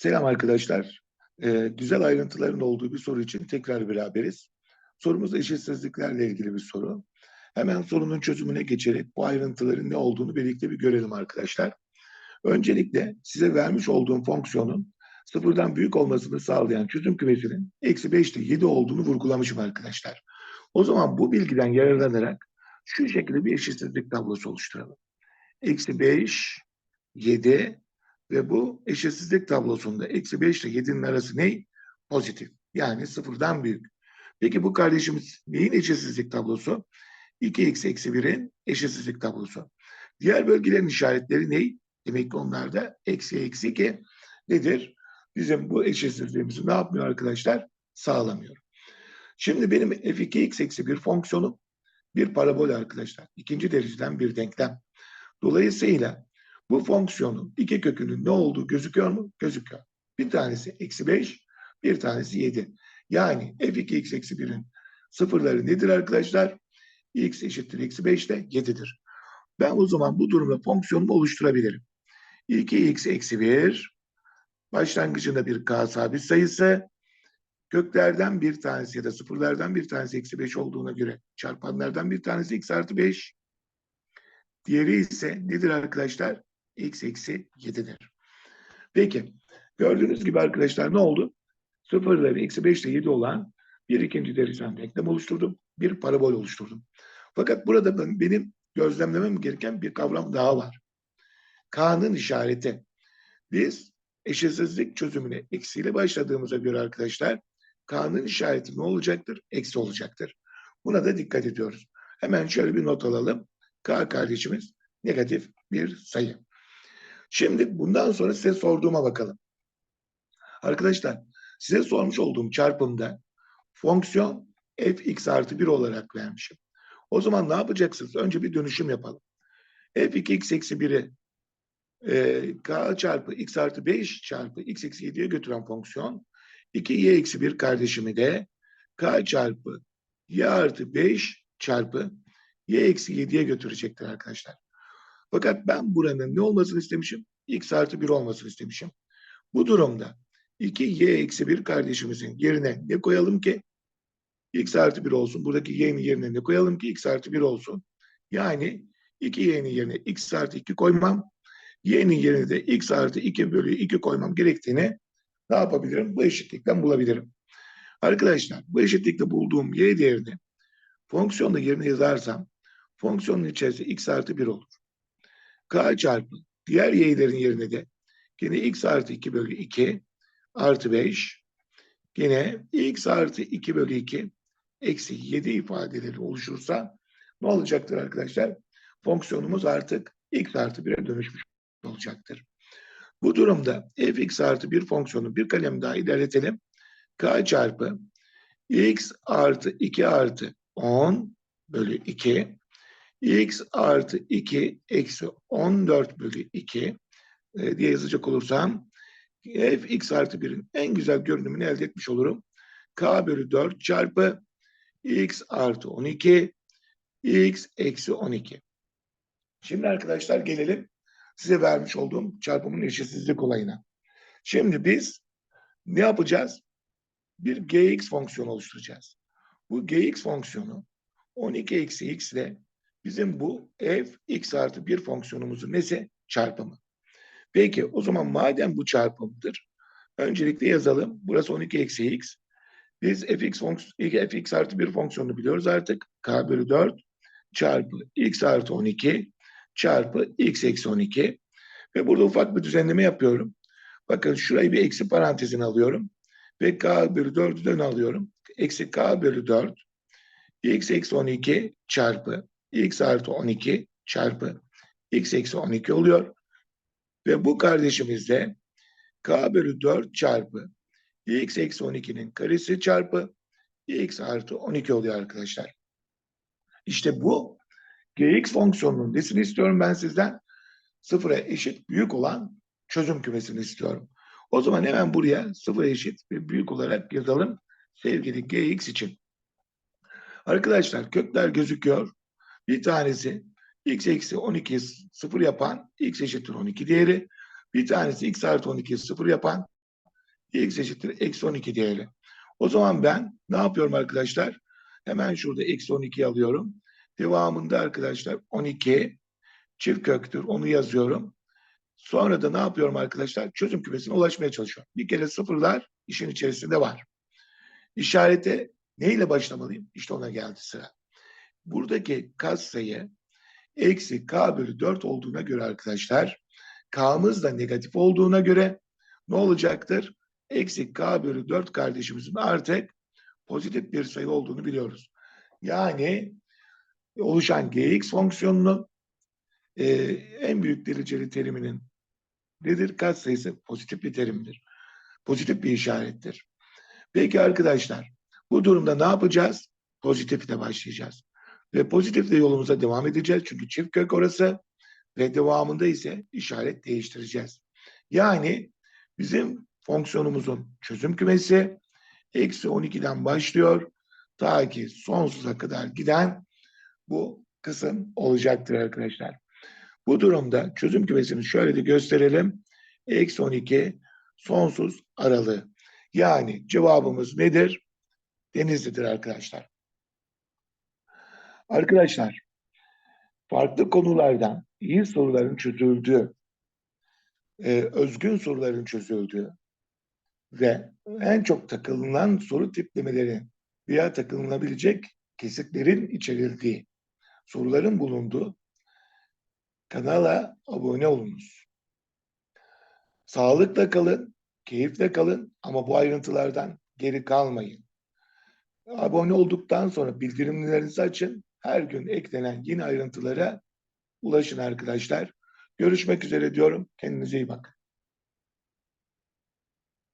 Selam arkadaşlar. Ee, güzel ayrıntıların olduğu bir soru için tekrar beraberiz. Sorumuz eşitsizliklerle ilgili bir soru. Hemen sorunun çözümüne geçerek bu ayrıntıların ne olduğunu birlikte bir görelim arkadaşlar. Öncelikle size vermiş olduğum fonksiyonun sıfırdan büyük olmasını sağlayan çözüm kümesinin eksi 5 ile 7 olduğunu vurgulamışım arkadaşlar. O zaman bu bilgiden yararlanarak şu şekilde bir eşitsizlik tablosu oluşturalım. Eksi 5, 7 ve bu eşitsizlik tablosunda eksi 5 ile 7'nin arası ne? Pozitif. Yani sıfırdan büyük. Peki bu kardeşimiz neyin eşitsizlik tablosu? 2x eksi 1'in eşitsizlik tablosu. Diğer bölgelerin işaretleri ne? Demek ki onlar da eksi eksi ki nedir? Bizim bu eşitsizliğimizi ne yapmıyor arkadaşlar? Sağlamıyor. Şimdi benim f2x eksi 1 fonksiyonum bir parabol arkadaşlar. İkinci dereceden bir denklem. Dolayısıyla bu fonksiyonun iki kökünün ne olduğu gözüküyor mu? Gözüküyor. Bir tanesi eksi 5, bir tanesi 7. Yani f2x eksi 1'in sıfırları nedir arkadaşlar? x eşittir eksi 5 de 7'dir. Ben o zaman bu durumda fonksiyonumu oluşturabilirim. 2x eksi 1 başlangıcında bir k sabit sayısı köklerden bir tanesi ya da sıfırlardan bir tanesi eksi 5 olduğuna göre çarpanlardan bir tanesi x artı 5 diğeri ise nedir arkadaşlar? X eksi 7'dir. Peki gördüğünüz gibi arkadaşlar ne oldu? Sıfırları eksi 5 ile 7 olan bir ikinci dereceden denklem oluşturdum. Bir parabol oluşturdum. Fakat burada ben, benim gözlemlemem gereken bir kavram daha var. K'nın işareti. Biz eşitsizlik çözümüne eksiyle başladığımıza göre arkadaşlar K'nın işareti ne olacaktır? Eksi olacaktır. Buna da dikkat ediyoruz. Hemen şöyle bir not alalım. K kardeşimiz negatif bir sayı. Şimdi bundan sonra size sorduğuma bakalım. Arkadaşlar size sormuş olduğum çarpımda fonksiyon fx artı 1 olarak vermişim. O zaman ne yapacaksınız? Önce bir dönüşüm yapalım. f2x eksi 1'i e, k çarpı x artı 5 çarpı x eksi 7'ye götüren fonksiyon 2y eksi 1 kardeşimi de k çarpı y artı 5 çarpı y eksi 7'ye götürecektir arkadaşlar. Fakat ben buranın ne olmasını istemişim? x artı 1 olmasını istemişim. Bu durumda 2y eksi 1 kardeşimizin yerine ne koyalım ki? x artı 1 olsun. Buradaki y'nin yerine ne koyalım ki? x artı 1 olsun. Yani 2y'nin yerine x artı 2 koymam. y'nin yerine de x artı 2 bölü 2 koymam gerektiğini ne yapabilirim? Bu eşitlikten bulabilirim. Arkadaşlar bu eşitlikte bulduğum y değerini fonksiyonda yerine yazarsam fonksiyonun içerisinde x artı 1 olur. K çarpı diğer y'lerin yerine de yine x artı 2 bölü 2 artı 5 yine x artı 2 bölü 2 eksi 7 ifadeleri oluşursa ne olacaktır arkadaşlar? Fonksiyonumuz artık x artı 1'e dönüşmüş olacaktır. Bu durumda fx artı 1 fonksiyonu bir kalem daha ilerletelim. k çarpı x artı 2 artı 10 bölü 2 x artı 2 eksi 14 bölü 2 e, diye yazacak olursam f x artı 1'in en güzel görünümünü elde etmiş olurum. k bölü 4 çarpı x artı 12 x eksi 12. Şimdi arkadaşlar gelelim size vermiş olduğum çarpımın eşitsizlik olayına. Şimdi biz ne yapacağız? Bir gx fonksiyonu oluşturacağız. Bu gx fonksiyonu 12 eksi x ile bizim bu f x artı 1 fonksiyonumuzun nesi? Çarpımı. Peki o zaman madem bu çarpımdır, öncelikle yazalım. Burası 12 eksi x. Biz fx, fx artı 1 fonksiyonunu biliyoruz artık. k bölü 4 çarpı x artı 12 çarpı x eksi 12. Ve burada ufak bir düzenleme yapıyorum. Bakın şurayı bir eksi parantezine alıyorum. Ve k bölü 4'ü de alıyorum. Eksi k bölü 4 x eksi 12 çarpı x artı 12 çarpı x eksi 12 oluyor. Ve bu kardeşimiz de k bölü 4 çarpı x eksi 12'nin karesi çarpı x artı 12 oluyor arkadaşlar. İşte bu gx fonksiyonunun nesini istiyorum ben sizden? Sıfıra eşit büyük olan çözüm kümesini istiyorum. O zaman hemen buraya sıfıra eşit ve büyük olarak yazalım sevgili gx için. Arkadaşlar kökler gözüküyor. Bir tanesi x eksi 12 sıfır yapan x eşittir 12 değeri. Bir tanesi x artı 12 sıfır yapan x eşittir eksi 12 diyelim. O zaman ben ne yapıyorum arkadaşlar? Hemen şurada eksi 12 alıyorum. Devamında arkadaşlar 12 çift köktür. Onu yazıyorum. Sonra da ne yapıyorum arkadaşlar? Çözüm kümesine ulaşmaya çalışıyorum. Bir kere sıfırlar işin içerisinde var. İşarete neyle başlamalıyım? İşte ona geldi sıra. Buradaki katsayı eksi k bölü 4 olduğuna göre arkadaşlar k'mız da negatif olduğuna göre ne olacaktır? Eksi k bölü 4 kardeşimizin artık pozitif bir sayı olduğunu biliyoruz. Yani oluşan gx fonksiyonunun e, en büyük dereceli teriminin nedir? Katsayısı pozitif bir terimdir. Pozitif bir işarettir. Peki arkadaşlar bu durumda ne yapacağız? Pozitifle başlayacağız. Ve pozitifle yolumuza devam edeceğiz. Çünkü çift kök orası ve devamında ise işaret değiştireceğiz. Yani bizim fonksiyonumuzun çözüm kümesi eksi 12'den başlıyor. Ta ki sonsuza kadar giden bu kısım olacaktır arkadaşlar. Bu durumda çözüm kümesini şöyle de gösterelim. Eksi 12 sonsuz aralığı. Yani cevabımız nedir? Denizli'dir arkadaşlar. Arkadaşlar farklı konulardan iyi soruların çözüldüğü, e, özgün soruların çözüldüğü ve en çok takılınan soru tiplemeleri veya takılınabilecek kesitlerin içerildiği soruların bulunduğu kanala abone olunuz. Sağlıkla kalın, keyifle kalın ama bu ayrıntılardan geri kalmayın. Abone olduktan sonra bildirimlerinizi açın. Her gün eklenen yeni ayrıntılara ulaşın arkadaşlar. Görüşmek üzere diyorum. Kendinize iyi bakın.